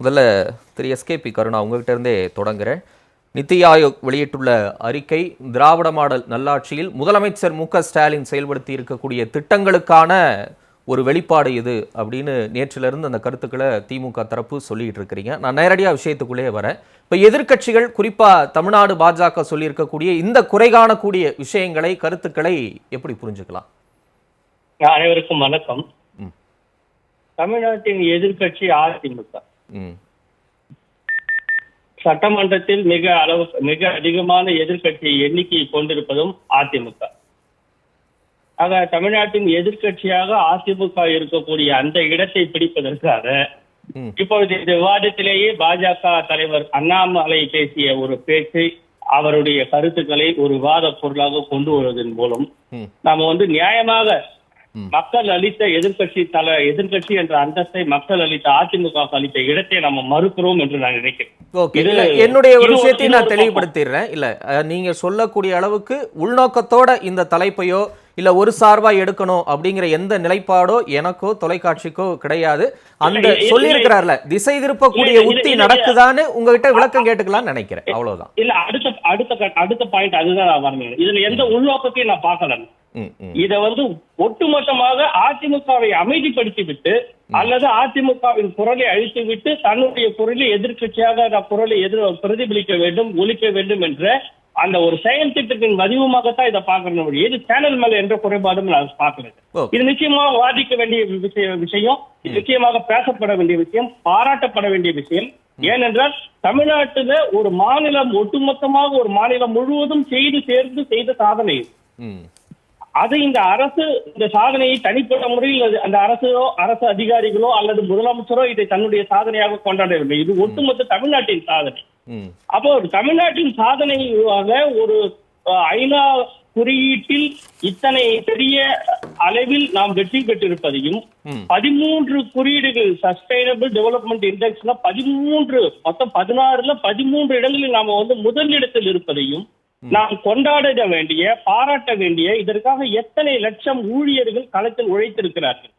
முதல்ல திரு எஸ்கேபி கருணா உங்ககிட்ட இருந்தே தொடங்குறேன். நித்தி ஆயோக் வெளியிட்டுள்ள அறிக்கை திராவிட மாடல் நல்லாட்சியில் முதலமைச்சர் மு ஸ்டாலின் செயல்படுத்தி இருக்கக்கூடிய திட்டங்களுக்கான ஒரு வெளிப்பாடு இது அப்படின்னு நேற்றிலிருந்து அந்த கருத்துக்களை திமுக தரப்பு சொல்லிட்டு இருக்கிறீங்க. நான் நேரடியாக விஷயத்துக்குள்ளே வரேன். இப்போ எதிர்க்கட்சிகள் குறிப்பாக தமிழ்நாடு பாஜக சொல்லியிருக்கக்கூடிய இந்த குறை காணக்கூடிய விஷயங்களை கருத்துக்களை எப்படி புரிஞ்சுக்கலாம்? அனைவருக்கும் வணக்கம். தமிழ்நாட்டின் எதிர்க்கட்சி அதிமுக. சட்டமன்றத்தில் மிக அளவு மிக அதிகமான எதிர்க்கட்சி எண்ணிக்கையை கொண்டிருப்பதும் அதிமுக. ஆக தமிழ்நாட்டின் எதிர்க்கட்சியாக அதிமுக இருக்கக்கூடிய அந்த இடத்தை பிடிப்பதற்காக இப்பொழுது இந்த விவாதத்திலேயே பாஜக தலைவர் அண்ணாமலை பேசிய ஒரு பேச்சு அவருடைய கருத்துக்களை ஒரு விவாத பொருளாக கொண்டு வருவதன் மூலம் நாம வந்து நியாயமாக. மக்கள் அளித்த எதிர்க்கட்சி தல எதிர்க்கட்சி என்ற அந்தஸ்தை மக்கள் அளித்த அதிமுக அளித்த இடத்தை நம்ம மறுக்கிறோம் என்று நான் நினைக்கிறேன். என்னுடைய ஒரு விஷயத்தை நான் தெளிவுபடுத்திடுறேன். இல்ல நீங்க சொல்லக்கூடிய அளவுக்கு உள்நோக்கத்தோட இந்த தலைப்பையோ இல்ல ஒரு சார்பா எடுக்கணும் அப்படிங்கிற எந்த நிலைப்பாடோ எனக்கோ தொலைக்காட்சிக்கோ கிடையாது. அந்த இல்ல, இல்ல, சொல்லி இருக்கிறார்ல திசை திருப்பக்கூடிய உத்தி நடக்குதான்னு உங்ககிட்ட விளக்கம் கேட்டுக்கலாம்னு நினைக்கிறேன். அவ்வளவுதான். இல்ல அடுத்த அடுத்த அடுத்த பாயிண்ட் அதுதான் வரணும் இதுல எந்த உள்நோக்கத்தையும் நான் பார்க்கல. இத வந்து ஒட்டுமொத்தமாக அதிமுகவை அமைதிப்படுத்தி விட்டு அல்லது அதிமுகவின் குரலை அழித்து விட்டு தன்னுடைய குரலை எதிர்க்கட்சியாக நான் குரலை எதிர் பிரதிபலிக்க வேண்டும் ஒலிக்க வேண்டும் என்ற அந்த ஒரு செயல் திட்டத்தின் வடிவமாகத்தான் இதை வழி இது சேனல் மேல என்ற குறைபாடும் நான் பார்க்கிறேன் ஓகே இது நிச்சயமாக வாதிக்க வேண்டிய விஷய- விஷயம் நிச்சயமாக பேசப்பட வேண்டிய விஷயம் பாராட்டப்பட வேண்டிய விஷயம். ஏனென்றால் தமிழ்நாட்டுல ஒரு மாநிலம் ஒட்டுமொத்தமாக ஒரு மாநிலம் முழுவதும் செய்து சேர்ந்து செய்த சாதனை அது இந்த அரசு இந்த சாதனையை தனிப்பட்ட முறையில் அந்த அரசோ அரசு அதிகாரிகளோ அல்லது முதலமைச்சரோ இதை தன்னுடைய சாதனையாக கொண்டாடவில்லை. இது ஒட்டுமொத்த தமிழ்நாட்டின் சாதனை. அப்போ தமிழ்நாட்டின் சாதனையாக ஒரு ஐநா குறியீட்டில் இத்தனை பெரிய அளவில் நாம் வெற்றி பெற்றிருப்பதையும் பதிமூன்று குறியீடுகள் சஸ்டைனபிள் டெவலப்மெண்ட் இண்டெக்ஸ்ல பதிமூன்று மொத்தம் பதினாறுல பதிமூன்று இடங்களில் நாம வந்து முதலிடத்தில் இருப்பதையும் நாம் கொண்டாட வேண்டிய பாராட்ட வேண்டிய இதற்காக எத்தனை லட்சம் ஊழியர்கள் களத்தில் உழைத்திருக்கிறார்கள்.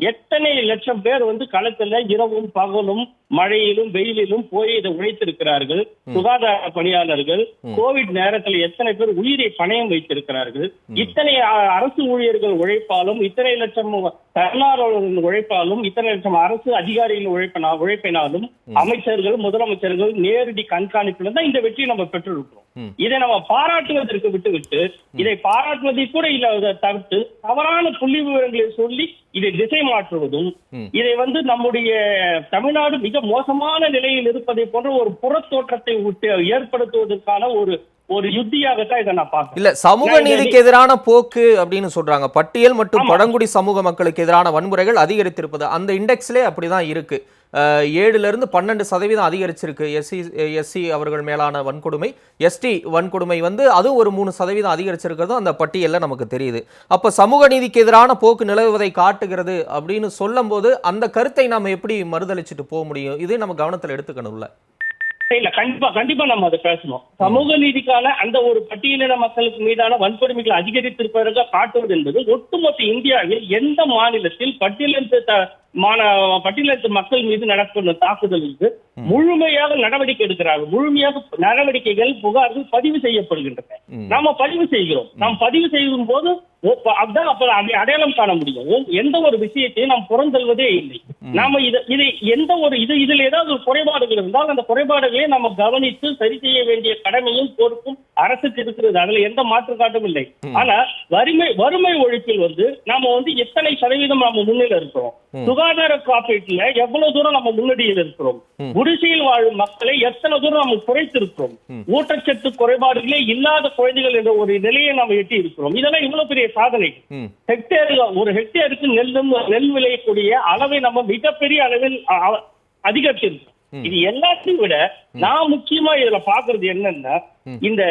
எத்தனை லட்சம் பேர் வந்து களத்துல இரவும் பகலும் மழையிலும் வெயிலிலும் போய் இதை உழைத்திருக்கிறார்கள் சுகாதார பணியாளர்கள் கோவிட் நேரத்தில் எத்தனை பேர் உயிரை பணயம் வைத்திருக்கிறார்கள் இத்தனை அரசு ஊழியர்கள் உழைப்பாலும் இத்தனை லட்சம் தன்னார்வலர்கள் உழைப்பாலும் இத்தனை லட்சம் அரசு அதிகாரிகள் உழைப்பினா உழைப்பினாலும் அமைச்சர்கள் முதலமைச்சர்கள் நேரடி கண்காணிப்புல தான் இந்த வெற்றியை நம்ம பெற்றிருக்கிறோம். இதை நம்ம பாராட்டுவதற்கு விட்டுவிட்டு இதை பாராட்டுவதை கூட இல்ல அதை தவிர்த்து தவறான புள்ளி விவரங்களை சொல்லி இதை திசை மாற்றுவதும். இதை வந்து நம்முடைய தமிழ்நாடு மிக மோசமான நிலையில் இருப்பதை போன்ற ஒரு புறத்தோற்றத்தை ஏற்படுத்துவதற்கான ஒரு ஒரு யுத்தியாகத்தான் இதை நான் பார்க்கிறேன். இல்ல சமூக நீதிக்கு எதிரான போக்கு அப்படின்னு சொல்றாங்க. பட்டியல் மற்றும் பழங்குடி சமூக மக்களுக்கு எதிரான வன்முறைகள் அதிகரித்திருப்பது அந்த இண்டெக்ஸ்லே அப்படிதான் இருக்கு. ஏழுலேருந்து பன்னெண்டு சதவீதம் அதிகரிச்சிருக்கு. எஸ்சி எஸ்சி அவர்கள் மேலான வன்கொடுமை. எஸ்டி வன்கொடுமை வந்து அதுவும் ஒரு மூணு சதவீதம் அதிகரிச்சிருக்கிறதும் அந்த பட்டியலில் நமக்கு தெரியுது. அப்போ சமூக நீதிக்கு எதிரான போக்கு நிலவுவதை காட்டுகிறது அப்படின்னு சொல்லும்போது அந்த கருத்தை நாம் எப்படி மறுதளிச்சுட்டு போக முடியும்? இது நம்ம கவனத்தில் எடுத்துக்கணும்ல இல்ல கண்டிப்பா கண்டிப்பா நம்ம அதை பேசணும். சமூக நீதிக்கான அந்த ஒரு பட்டியலின மக்களுக்கு மீதான வன்கொடுமைகள் அதிகரித்திருப்பதாக காட்டுவது என்பது ஒட்டுமொத்த இந்தியாவில் எந்த மாநிலத்தில் பட்டியலினத்து மான பட்டியலினத்து மக்கள் மீது நடக்கிற தாக்குதலுக்கு முழுமையாக நடவடிக்கை எடுக்கிறார்கள். முழுமையாக நடவடிக்கைகள் புகார்கள் பதிவு செய்யப்படுகின்றன. நாம பதிவு செய்கிறோம். நாம் பதிவு செய்யும் போது அதான் அப்ப அதை அடையாளம் காண முடியும் எந்த ஒரு விஷயத்தையும் நாம் புறந்தல்வதே இல்லை. நாம இதை இதை எந்த ஒரு இது இதுல ஏதாவது ஒரு குறைபாடுகள் இருந்தால் அந்த குறைபாடுகளை நம்ம கவனித்து சரி செய்ய வேண்டிய கடமையும் பொறுப்பும் அரசுக்கு இருக்கிறது. அதுல எந்த மாற்று காட்டும் இல்லை. ஆனா வறுமை வறுமை ஒழிப்பில் வந்து நாம வந்து எத்தனை சதவீதம் நாம முன்னில இருக்கிறோம்? சுகாதார காப்பீட்டுல எவ்வளவு தூரம் நம்ம முன்னணியில் இருக்கிறோம்? குடிசையில் வாழும் மக்களை எத்தனை தூரம் நம்ம குறைத்திருக்கிறோம்? ஊட்டச்சத்து குறைபாடுகளே இல்லாத குழந்தைகள் என்ற ஒரு நிலையை நாம் எட்டி இருக்கிறோம் இதெல்லாம் இவ்வளவு பெரிய சாதனை. ஹெக்டேர் ஒரு ஹெக்டேருக்கு நெல்லும் நெல் விளையக்கூடிய அளவை நம்ம மிகப்பெரிய அளவில் அதிகரிச்சிருக்கோம் இது எல்லாத்தையும் விட நான் முக்கியமா இதுல பாக்குறது என்னன்னா இந்த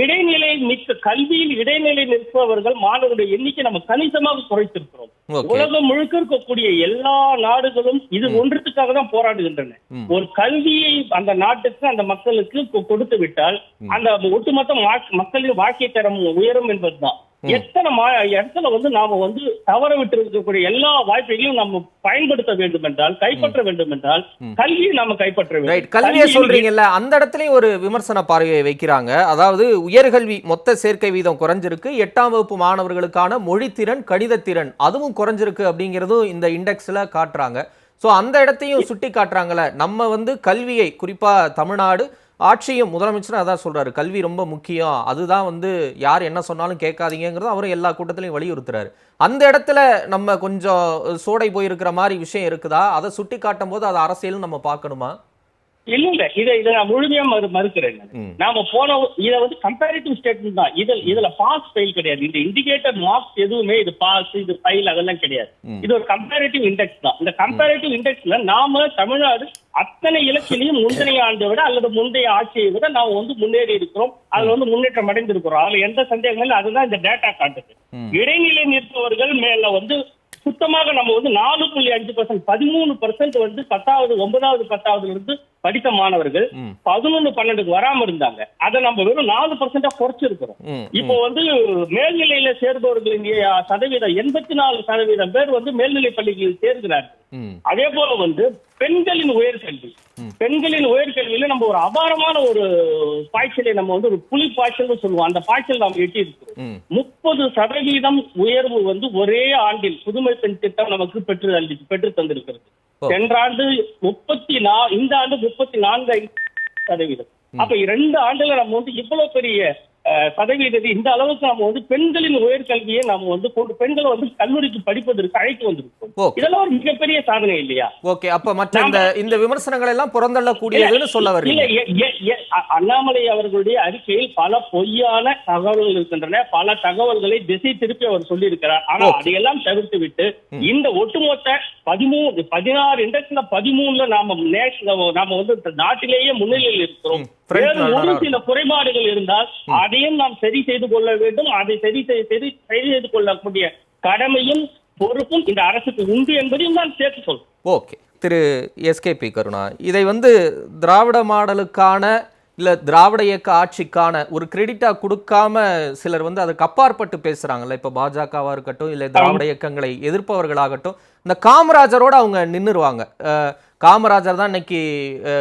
இடைநிலை மிக்க கல்வியில் இடைநிலை நிற்பவர்கள் மாணவர்களுடைய எண்ணிக்கை நம்ம கணிசமாக குறைத்திருக்கிறோம். உலகம் முழுக்க இருக்கக்கூடிய எல்லா நாடுகளும் இது ஒன்றத்துக்காக தான் போராடுகின்றன. ஒரு கல்வியை அந்த நாட்டுக்கு அந்த மக்களுக்கு கொடுத்து விட்டால் அந்த ஒட்டுமொத்த மக்களின் வாழ்க்கை தரம் உயரும் என்பதுதான். எத்தனை இடத்துல வந்து நாம வந்து தவற விட்டு இருக்கக்கூடிய எல்லா வாய்ப்பையும் நம்ம பயன்படுத்த வேண்டும் என்றால் கைப்பற்ற வேண்டும் என்றால் கல்வியை நாம கைப்பற்ற வேண்டும். கல்வியை சொல்றீங்கல்ல அந்த இடத்துலயும் ஒரு விமர்சன பார்வையை வைக்கிறாங்க. அதாவது உயர்கல்வி மொத்த சேர்க்கை வீதம் குறைஞ்சிருக்கு. எட்டாம் வகுப்பு மாணவர்களுக்கான மொழித்திறன் கணிதத்திறன் அதுவும் குறைஞ்சிருக்கு அப்படிங்கிறதும் இந்த இண்டெக்ஸ்ல காட்டுறாங்க. ஸோ அந்த இடத்தையும் சுட்டி காட்டுறாங்கல்ல. நம்ம வந்து கல்வியை குறிப்பா தமிழ்நாடு ஆட்சியும் முதலமைச்சரும் அதான் சொல்றாரு. கல்வி ரொம்ப முக்கியம். அதுதான் வந்து யார் என்ன சொன்னாலும் கேட்காதீங்கிறது அவரும் எல்லா கூட்டத்திலையும் வலியுறுத்துறாரு. அந்த இடத்துல நம்ம கொஞ்சம் சோடை போயிருக்கிற மாதிரி விஷயம் இருக்குதா? அதை சுட்டி காட்டும் போது அதை அரசியல் நம்ம பார்க்கணுமா? இல்ல இல்ல இதை இதை நான் முழுமையா மறு மறுக்கிறேன். நாம போன இத வந்து கம்பேரிட்டிவ் ஸ்டேட்மெண்ட் தான். இதுல இதுல பாஸ் ஃபெயில் கிடையாது. இந்த இண்டிகேட்டர் மார்க்ஸ் எதுவுமே இது பாஸ் இது ஃபெயில் அதெல்லாம் கிடையாது. இது ஒரு கம்பேரிட்டிவ் இண்டெக்ஸ் தான். இந்த கம்பேரிட்டிவ் இண்டெக்ஸ்ல நாம தமிழ்நாடு அத்தனை இலக்கிலையும் முந்தைய ஆண்டை விட அல்லது முந்தைய ஆட்சியை விட நாம வந்து முன்னேறி இருக்கிறோம். அதுல வந்து முன்னேற்றம் அடைந்திருக்கிறோம். அதுல எந்த சந்தேகமும் இல்லை. அதுதான் இந்த டேட்டா காட்டுது. இடைநிலை நிற்பவர்கள் மேல வந்து சுத்தமாக நம்ம வந்து நாலு புள்ளி அஞ்சு பர்சன்ட் பதிமூணு பர்சன்ட் வந்து பத்தாவது ஒன்பதாவது பத்தாவதுல இருந்து படித்த மாணவர்கள். பதினொன்னு பன்னெண்டுக்கு வராம இருந்தாங்க. அதை நம்ம வெறும் நாலு பர்சன்டா குறைச்சிருக்கிறோம். இப்போ வந்து மேல்நிலையில சேர்பவர்களின் சதவீதம் எண்பத்தி நாலு சதவீதம் பேர் வந்து மேல்நிலை பள்ளிகளில் சேர்கிறார்கள். அதே போல வந்து பெண்களின் உயர்கல்வி பெண்களின் உயர்கல்வியில நம்ம ஒரு அபாரமான ஒரு பாய்ச்சலை நம்ம வந்து ஒரு புலி பாய்ச்சல்னு சொல்லுவோம். அந்த பாய்ச்சல் நாம் எட்டி இருக்கிறோம் முப்பது சதவீதம் உயர்வு வந்து ஒரே ஆண்டில் புதுமை பெண் திட்டம் நமக்கு பெற்று பெற்று தந்திருக்கிறது. சென்ற ஆண்டு முப்பத்தி நா இந்த ஆண்டு முப்பத்தி நான்கு சதவீதம். அப்ப இரண்டு ஆண்டுல நம்ம வந்து இவ்வளவு பெரிய சதவீதத்தை இந்த அளவுக்கு நம்ம வந்து பெண்களின் உயர்கல்வியை நம்ம வந்து கொண்டு பெண்களை வந்து கல்லூரிக்கு படிப்பதற்கு அழைத்து வந்திருக்கோம். இதெல்லாம் ஒரு மிகப்பெரிய சாதனை இல்லையா? ஓகே. அப்ப மற்ற இந்த இந்த விமர்சனங்கள் எல்லாம் புறந்தள்ளக்கூடியதுன்னு சொல்ல அ- அண்ணாமலை அவர்களுடைய அறிக்கையில் பல பொய்யான தகவல்கள் இருக்கின்றன. பல தகவல்களை திசை திருப்பி அவர் சொல்லியிருக்கிறார். ஆனா. அதையெல்லாம் தவிர்த்து விட்டு இந்த ஒட்டுமொத்த பதிமூணு பதினாறு இண்டெக்ஸ்ல பதிமூணுல நாம நேஷ- நாம வந்து நாட்டிலேயே முன்னிலையில் இருக்கிறோம். ஒரு. சில குறைபாடுகள் இருந்தால் அதையும் நாம் சரி செய்து கொள்ள வேண்டும் அதை சரி சரி சரி செய்து கொள்ளக்கூடிய கடமையும் பொறுப்பும் இந்த அரசுக்கு உண்டு என்பதையும் நான் சேர்த்து சொல்றேன். ஓகே. திரு எஸ்கேபி கருணா இதை வந்து திராவிட மாடலுக்கான இல்ல திராவிட இயக்க ஆட்சிக்கான ஒரு கிரெடிட்டா கொடுக்காம சிலர் வந்து அதுக்கு அப்பாற்பட்டு பேசுறாங்கல்ல. இப்ப பாஜகவா இருக்கட்டும் இல்ல திராவிட இயக்கங்களை எதிர்ப்பவர்களாகட்டும் இந்த காமராஜரோட அவங்க நின்னுருவாங்க. அஹ், காமராஜர் தான் இன்னைக்கு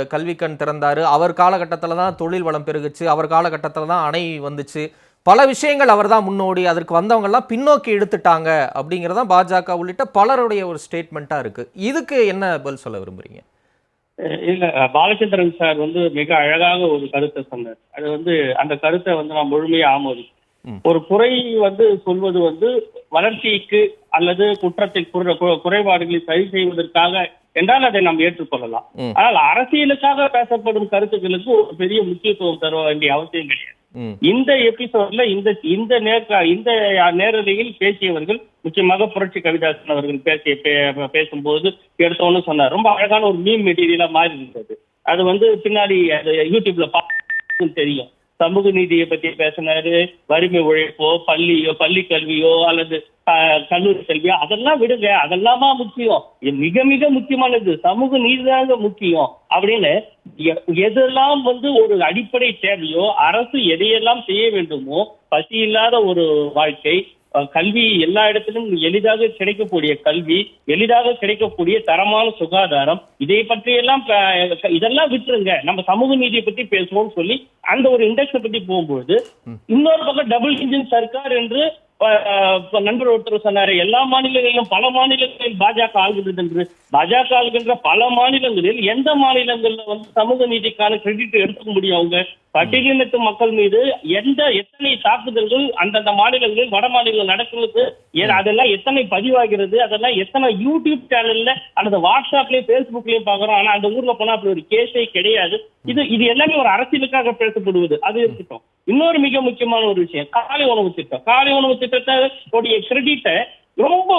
கல்விக்கண் திறந்தாரு. அவர் காலகட்டத்தில் தான் தொழில் வளம் பெருகுச்சு. அவர் காலகட்டத்தில் தான் அணை வந்துச்சு. பல விஷயங்கள் அவர் தான் முன்னோடி. அதற்கு வந்தவங்க எல்லாம் பின்னோக்கி இழுத்துட்டாங்க அப்படிங்கிறதான் பாஜக உள்ளிட்ட பலருடைய ஒரு ஸ்டேட்மெண்ட்டா இருக்கு. இதுக்கு என்ன பதில் சொல்ல விரும்புறீங்க? அஹ் இல்ல பாலச்சந்திரன் சார் வந்து மிக அழகாக ஒரு கருத்தை சொன்னார் அது வந்து அந்த கருத்தை வந்து நான் முழுமையா ஆமோதி. ஒரு குறை வந்து சொல்வது வந்து வளர்ச்சிக்கு அல்லது குற்றத்தை குறைபாடுகளை சரி செய்வதற்காக என்றால் அதை நாம் ஏற்றுக்கொள்ளலாம். ஆனால் அரசியலுக்காக பேசப்படும் கருத்துக்களுக்கு ஒரு பெரிய முக்கியத்துவம் தர வேண்டிய அவசியம் கிடையாது இந்த எபிசோட்ல இந்த இந்த நேர்கா இந்த நேரலையில் பேசியவர்கள் முக்கியமாக புரட்சி கவிதாசன் அவர்கள் பேசிய பே- பேசும்போது எடுத்தோன்னு சொன்னார். ரொம்ப அழகான ஒரு மீன் மெட்டீரியலா மாறி இருந்தது அது வந்து பின்னாடி அது யூடியூப்ல பார்த்து தெரியும். சமூக நீதியை பத்தி பேசினாரு வறுமை உழைப்போ பள்ளியோ பள்ளி கல்வியோ அல்லது கல்லூரி கல்வியோ அதெல்லாம் விடுங்க. அதெல்லாமா முக்கியம்? மிக மிக முக்கியமானது. சமூக நீதிதாங்க முக்கியம். அப்படின்னு எ- எதெல்லாம் வந்து ஒரு அடிப்படை தேவையோ அரசு எதையெல்லாம் செய்ய வேண்டுமோ பசி இல்லாத ஒரு வாழ்க்கை கல்வி எல்லா இடத்திலும் எளிதாக கிடைக்கக்கூடிய கல்வி எளிதாக கிடைக்கக்கூடிய தரமான சுகாதாரம் இதை பற்றியெல்லாம் இதெல்லாம் விட்டுருங்க. நம்ம சமூக நீதியை பத்தி பேசுவோம்னு சொல்லி அந்த ஒரு இண்டெக்ஸை பத்தி போகும்போது இன்னொரு பக்கம் டபுள் இன்ஜின் சர்க்கார் என்று நண்பர் ஒருத்தர் சொன்னார் எல்லா மாநிலங்களிலும் பல மாநிலங்களில் பாஜக ஆள்கிறது என்று. பாஜக ஆள்கின்ற பல மாநிலங்களில் எந்த மாநிலங்களில் வந்து சமூக நீதிக்கான கிரெடிட் எடுத்துக்க முடியும் அவங்க? பட்டியலினத்து மக்கள் மீது எந்த எத்தனை தாக்குதல்கள் அந்தந்த மாநிலங்களில் வட மாநிலங்கள் நடக்கிறது? ஏ- அதெல்லாம் எத்தனை பதிவாகிறது? அதெல்லாம் எத்தனை யூடியூப் சேனல்ல அல்லது வாட்ஸ்அப்லயும் பேஸ்புக்லயும் பாக்குறோம் ஆனா அந்த ஊர்ல போனா அப்படி ஒரு கேஸே கிடையாது. இது இது எல்லாமே ஒரு அரசியலுக்காக பேசப்படுவது. அது இருக்கட்டும் இன்னொரு மிக முக்கியமான ஒரு விஷயம் காலை உணவு திட்டம். காலை உணவு திட்டத்தை உடைய கிரெடிட்டை ரொம்ப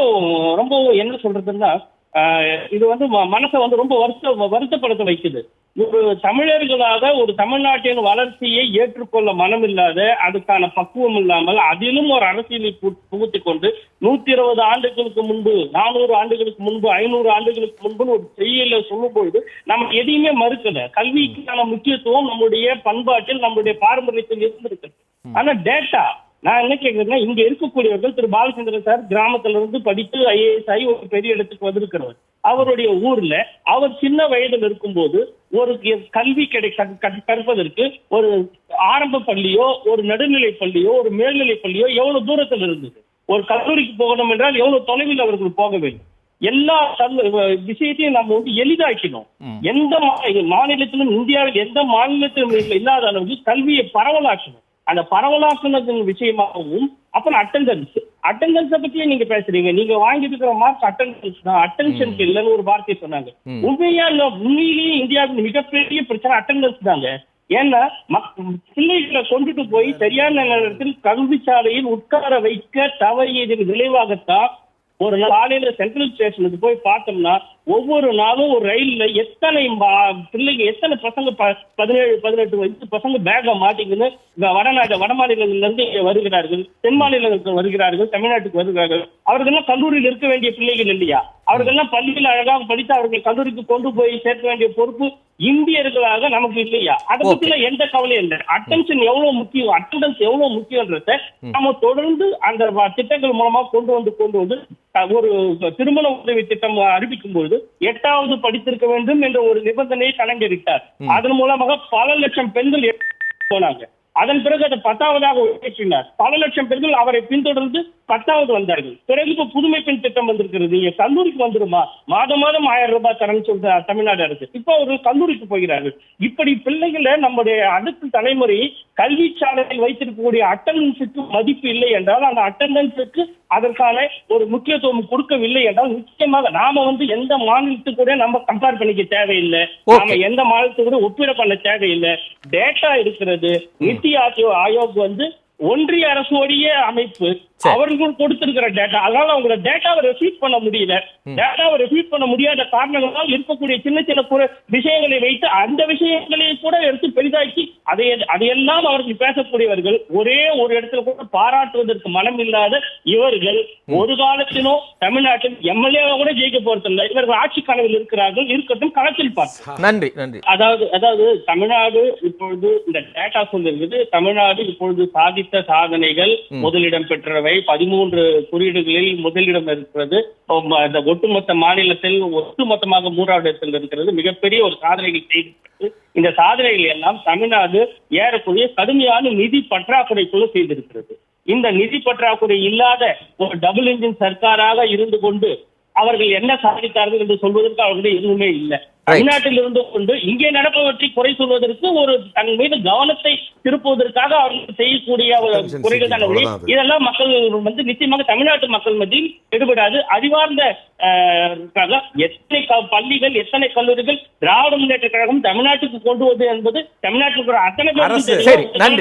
ரொம்ப என்ன சொல்றதுன்னா ஆஹ், இது வந்து ம- மனசை வந்து ரொம்ப வருத்த வருத்தப்படுத்த வைக்குது. ஒரு தமிழர்களாக ஒரு தமிழ்நாட்டின் வளர்ச்சியை ஏற்றுக்கொள்ள மனம் இல்லாத அதுக்கான பக்குவம் இல்லாமல் அதிலும் ஒரு அரசியலை பு- புகுத்திக் கொண்டு நூத்தி இருபது ஆண்டுகளுக்கு முன்பு நானூறு ஆண்டுகளுக்கு முன்பு ஐநூறு ஆண்டுகளுக்கு முன்பு ஒரு செய்யல சொல்லும் பொழுது நம்ம எதையுமே மறுக்கல. கல்விக்கான முக்கியத்துவம் நம்முடைய பண்பாட்டில் நம்முடைய பாரம்பரியத்தில் இருந்திருக்கு ஆனா டேட்டா நான் என்ன கேக்குறேன்னா இங்க இருக்கக்கூடியவர்கள் திரு பாலச்சந்திரன் சார் கிராமத்துல இருந்து படித்து ஐஏஎஸ் ஆகி ஒரு பெரிய இடத்துக்கு வந்திருக்கிறவர். அவருடைய ஊர்ல அவர் சின்ன வயதில் இருக்கும்போது ஒரு கல்வி கிடை கற்- கற்- கற்பதற்கு ஒரு ஆரம்ப பள்ளியோ ஒரு நடுநிலை பள்ளியோ ஒரு மேல்நிலை பள்ளியோ எவ்வளவு தூரத்தில் இருந்தது? ஒரு கல்லூரிக்கு போகணும் என்றால் எவ்வளவு தொலைவில் அவர்கள் போக வேண்டும்? எல்லா விஷயத்தையும் நம்ம வந்து எளிதாக்கணும். எந்த மாநிலத்திலும் இந்தியாவில் எந்த மாநிலத்திலும் இல்ல- இல்லாத அளவுக்கு கல்வியை பரவலாக்கணும் அந்த பரவலாக்குனதின் விஷயமாகவும் அப்புறம் அட்டெண்டன்ஸ் அட்டெண்டன்ஸை பத்தியே நீங்க பேசுறீங்க. நீங்க வாங்கி இருக்கிற மார்க் அட்டெண்டன்ஸ் தான். அட்டென்ஷனுக்கு இல்லைன்னு ஒரு வார்த்தை சொன்னாங்க. உண்மையா இல்ல உண்மையிலேயே இந்தியாவின் மிகப்பெரிய பிரச்சனை அட்டெண்டன்ஸ் தாங்க. ஏன்னா பிள்ளைகளை கொண்டுட்டு போய் சரியான நேரத்தில் கல்வி சாலையில் உட்கார வைக்க தவறியதன் விளைவாகத்தான் ஒரு காலையில சென்ட்ரல் ஸ்டேஷனுக்கு போய் பார்த்தோம்னா ஒவ்வொரு நாளும் ஒரு ரயில்ல எத்தனை பிள்ளைங்க எத்தனை பசங்க ப- பதினேழு பதினெட்டு வயசு பசங்க பேக மாட்டிக்கின்னு வடநாடு வட மாநிலங்கள்ல இருந்து வருகிறார்கள் தென் மாநிலங்களுக்கு வருகிறார்கள் தமிழ்நாட்டுக்கு வருகிறார்கள். அவர்கள்லாம் கல்லூரியில் இருக்க வேண்டிய பிள்ளைகள் இல்லையா? அவர்கள்லாம் பள்ளியில் அழகாக படித்து அவர்கள் கல்லூரிக்கு கொண்டு போய் சேர்க்க வேண்டிய பொறுப்பு இந்தியர்களாக நமக்கு இல்லையா? அதை. பத்தில எந்த கவலையும் இல்லை. அட்டென்ஷன் எவ்வளவு முக்கியம்? அட்டெண்டன்ஸ் எவ்வளவு முக்கியன்றத நம்ம தொடர்ந்து அந்த திட்டங்கள் மூலமா கொண்டு வந்து கொண்டு வந்து ஒரு திருமண உதவி திட்டம் அறிவிக்கும் பொழுது எட்டாவது படித்திருக்க வேண்டும் என்ற ஒரு நிபந்தனையை கலைஞரிட்டார் அதன் மூலமாக பல லட்சம் பெண்கள் போனாங்க. அதன் பிறகு அதை பத்தாவதாக உயர்த்தினார். பல லட்சம் பேர்கள் அவரை பின்தொடர்ந்து பத்தாவது வந்தார்கள். பிறகு இப்ப புதுமை பெண் திட்டம் வந்திருக்கிறது. நீங்க கல்லூரிக்கு வந்துருமா? மாதம் மாதம் ஆயிரம் ரூபாய் தரேன்னு சொல்ற தமிழ்நாடு அரசு. இப்ப அவர்கள் கல்லூரிக்கு போகிறார்கள். இப்படி பிள்ளைகளை நம்முடைய அடுத்த தலைமுறை கல்வி சாலையில் வைத்திருக்கக்கூடிய அட்டண்டன்ஸுக்கு மதிப்பு இல்லை என்றால் அந்த அட்டண்டன்ஸுக்கு அதற்கான ஒரு முக்கியத்துவம் கொடுக்கவில்லை என்றால் நிச்சயமாக நாம வந்து எந்த மாநிலத்துக்கு கூட நம்ம கம்பேர் பண்ணிக்க தேவையில்லை. நாம எந்த மாநிலத்துக்கு கூட ஒப்பிட பண்ண தேவையில்லை டேட்டா இருக்கிறது நித்தி ஆயோக் ஆயோக் வந்து ஒன்றிய அரசோடைய அமைப்பு. அவர்கள் கொடுத்திருக்கிற டேட்டா அதனால அவங்களோட டேட்டாவை ரெஃபீட் பண்ண முடியல. டேட்டாவை ரெஃபீட் பண்ண முடியாத காரணங்களால் இருக்கக்கூடிய சின்ன சின்ன விஷயங்களை வைத்து அந்த விஷயங்களை கூட எடுத்து பெரிதாக்கி அதை அதையெல்லாம் அவர்கள் பேசக்கூடியவர்கள் ஒரே ஒரு இடத்துல கூட பாராட்டுவதற்கு மனம் இல்லாத இவர்கள் ஒரு காலத்திலும் தமிழ்நாட்டில் எம்எல்ஏ கூட ஜெயிக்க போறதில்லை இவர்கள் ஆட்சி கனவில் இருக்கிறார்கள் இருக்கட்டும் களத்தில் பார்த்து நன்றி நன்றி. அதாவது அதாவது தமிழ்நாடு இப்பொழுது இந்த டேட்டா சொல்லிருக்குது. தமிழ்நாடு இப்பொழுது சாதித்த சாதனைகள் முதலிடம் பெற்றவை பதிமூன்று குறியீடுகளில் முதலிடம் இருக்கிறது. இந்த ஒட்டுமொத்த மாநிலத்தில் ஒட்டுமொத்தமாக மூன்றாவது இடத்தில் இருக்கிறது. மிகப்பெரிய ஒரு சாதனைகள் செய்திருக்கிறது. இந்த சாதனைகள் எல்லாம் தமிழ்நாடு ஏறக்குறைய கடுமையான நிதி பற்றாக்குறைக்குள்ள செய்திருக்கிறது. இந்த நிதி பற்றாக்குறை இல்லாத ஒரு டபுள் இன்ஜின் சர்க்காராக இருந்து கொண்டு அவர்கள் என்ன சாதித்தார்கள் என்று சொல்வதற்கு அவர்களிடம் எதுவுமே இல்லை. தமிழ்நாட்டில் இருந்து கொண்டு இங்கே நடப்பவற்றை குறை சொல்வதற்கு ஒரு தன் மீது கவனத்தை திருப்புவதற்காக அவர்கள் செய்யக்கூடிய குறைகள் தான். இதெல்லாம் மக்கள் வந்து நிச்சயமாக தமிழ்நாட்டு மக்கள் மத்தியில் எடுபடாது. அறிவார்ந்த. எத்தனை பள்ளிகள் எத்தனை கல்லூரிகள் திராவிட முன்னேற்ற கழகம் தமிழ்நாட்டுக்கு கொண்டு வருவது என்பது தமிழ்நாட்டில் இருக்கிற அத்தனை பேருக்கும்